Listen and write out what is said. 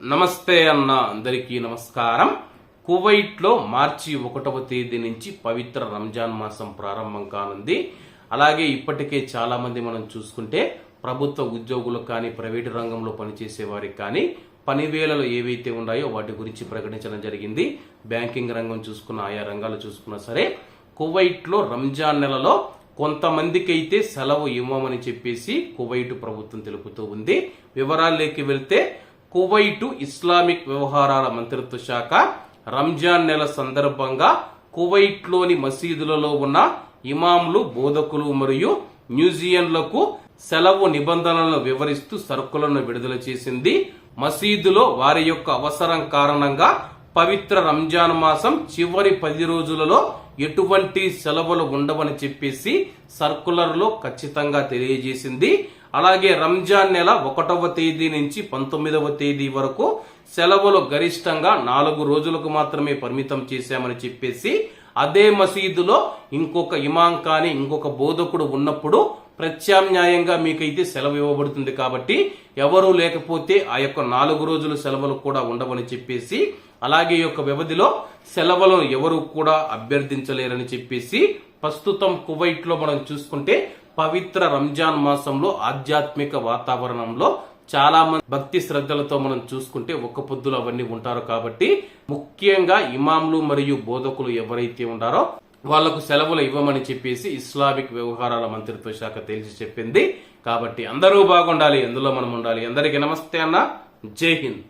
నమస్తే అన్న అందరికీ నమస్కారం. కువైట్లో మార్చి ఒకటవ తేదీ నుంచి పవిత్ర రంజాన్ మాసం ప్రారంభం కానుంది. అలాగే ఇప్పటికే చాలా మంది మనం చూసుకుంటే ప్రభుత్వ ఉద్యోగులకు కానీ ప్రైవేటు రంగంలో పనిచేసే వారికి కానీ పనివేళలు ఏవైతే ఉన్నాయో వాటి గురించి ప్రకటించడం జరిగింది. బ్యాంకింగ్ రంగం చూసుకున్న ఆయా రంగాలు చూసుకున్నా సరే కువైట్లో రంజాన్ నెలలో కొంతమందికి అయితే సెలవు ఇవ్వమని చెప్పేసి కువైట్ ప్రభుత్వం తెలుపుతూ ఉంది. వివరాల్లోకి వెళ్తే కువైటు ఇస్లామిక్ వ్యవహారాల మంత్రిత్వ శాఖ రంజాన్ నెల సందర్భంగా కువైట్లోని మసీదులలో ఉన్న ఇమాంలు బోధకులు మరియు మ్యూజియంలకు సెలవు నిబంధనలను వివరిస్తూ సరుకులను విడుదల చేసింది. మసీదులో వారి యొక్క అవసరం కారణంగా పవిత్ర రంజాన్ మాసం చివరి పది రోజులలో ఎటువంటి సెలవులు ఉండవని చెప్పేసి సర్కులర్లో ఖచ్చితంగా తెలియజేసింది. అలాగే రంజాన్ నెల ఒకటవ తేదీ నుంచి పంతొమ్మిదవ తేదీ వరకు సెలవులు గరిష్టంగా నాలుగు రోజులకు మాత్రమే పరిమితం చేశామని చెప్పేసి అదే మసీదులో ఇంకొక ఇమాం కానీ ఇంకొక బోధకుడు ఉన్నప్పుడు ప్రత్యామ్నాయంగా మీకైతే సెలవు ఇవ్వబడుతుంది కాబట్టి ఎవరూ లేకపోతే ఆ యొక్క నాలుగు రోజుల సెలవులు కూడా ఉండవని చెప్పేసి అలాగే ఈ యొక్క వ్యవధిలో సెలవులను ఎవరు కూడా అభ్యర్థించలేరని చెప్పేసి ప్రస్తుతం కువైట్లో మనం చూసుకుంటే పవిత్ర రంజాన్ మాసంలో ఆధ్యాత్మిక వాతావరణంలో చాలా మంది భక్తి శ్రద్ధలతో మనం చూసుకుంటే ఒక్క పొద్దులు అవన్నీ ఉంటారు కాబట్టి ముఖ్యంగా ఇమాంలు మరియు బోధకులు ఎవరైతే ఉన్నారో వాళ్ళకు సెలవులు ఇవ్వమని చెప్పేసి ఇస్లామిక్ వ్యవహారాల మంత్రిత్వ శాఖ తేల్చి చెప్పింది. కాబట్టి అందరూ బాగుండాలి ఎందులో మనం ఉండాలి. అందరికీ నమస్తే అన్న. జై హింద్.